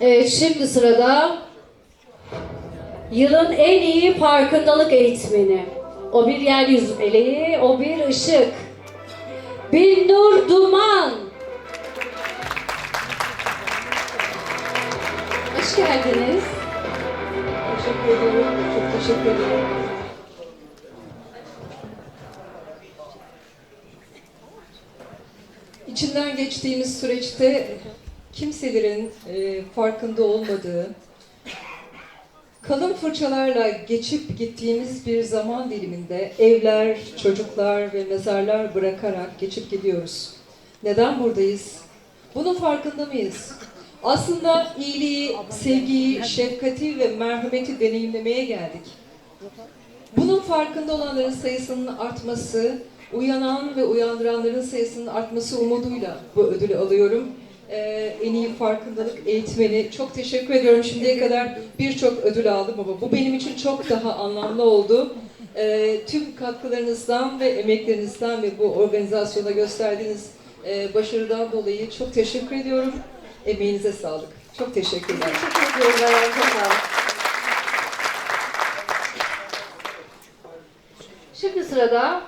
Evet şimdi sırada yılın en iyi farkındalık eğitmeni. O bir yeryüzü meleği, o bir ışık. Binnur Duman. Hoş geldiniz. Teşekkür ederim. Çok teşekkür ederim. İçinden geçtiğimiz süreçte kimselerin e, farkında olmadığı, kalın fırçalarla geçip gittiğimiz bir zaman diliminde evler, çocuklar ve mezarlar bırakarak geçip gidiyoruz. Neden buradayız? Bunun farkında mıyız? Aslında iyiliği, sevgiyi, şefkati ve merhameti deneyimlemeye geldik. Bunun farkında olanların sayısının artması, uyanan ve uyandıranların sayısının artması umuduyla bu ödülü alıyorum. Ee, en iyi farkındalık eğitmeni. Çok teşekkür ediyorum. Şimdiye kadar birçok ödül aldım ama bu benim için çok daha anlamlı oldu. Ee, tüm katkılarınızdan ve emeklerinizden ve bu organizasyona gösterdiğiniz e, başarıdan dolayı çok teşekkür ediyorum. Emeğinize sağlık. Çok teşekkürler. Teşekkür ediyorum. Şimdi sırada